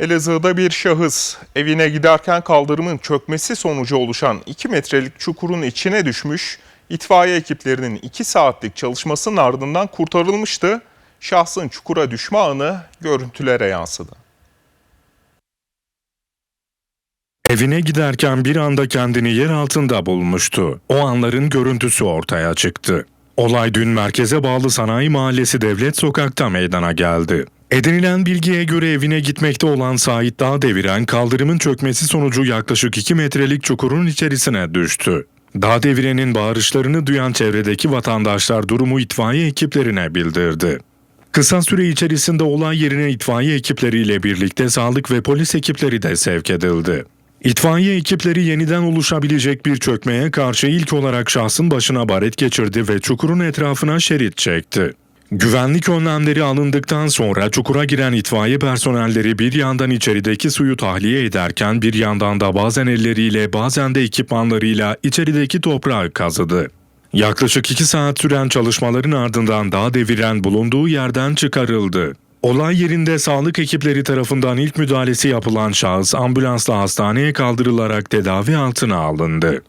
Elazığ'da bir şahıs evine giderken kaldırımın çökmesi sonucu oluşan 2 metrelik çukurun içine düşmüş. İtfaiye ekiplerinin 2 saatlik çalışmasının ardından kurtarılmıştı. Şahsın çukura düşme anı görüntülere yansıdı. Evine giderken bir anda kendini yer altında bulmuştu. O anların görüntüsü ortaya çıktı. Olay dün merkeze bağlı Sanayi Mahallesi Devlet Sokak'ta meydana geldi. Edinilen bilgiye göre evine gitmekte olan Sait Dağ deviren kaldırımın çökmesi sonucu yaklaşık 2 metrelik çukurun içerisine düştü. Dağ devirenin bağırışlarını duyan çevredeki vatandaşlar durumu itfaiye ekiplerine bildirdi. Kısa süre içerisinde olay yerine itfaiye ekipleriyle birlikte sağlık ve polis ekipleri de sevk edildi. İtfaiye ekipleri yeniden oluşabilecek bir çökmeye karşı ilk olarak şahsın başına baret geçirdi ve çukurun etrafına şerit çekti. Güvenlik önlemleri alındıktan sonra çukura giren itfaiye personelleri bir yandan içerideki suyu tahliye ederken bir yandan da bazen elleriyle bazen de ekipmanlarıyla içerideki toprağı kazıdı. Yaklaşık iki saat süren çalışmaların ardından dağ deviren bulunduğu yerden çıkarıldı. Olay yerinde sağlık ekipleri tarafından ilk müdahalesi yapılan şahıs ambulansla hastaneye kaldırılarak tedavi altına alındı.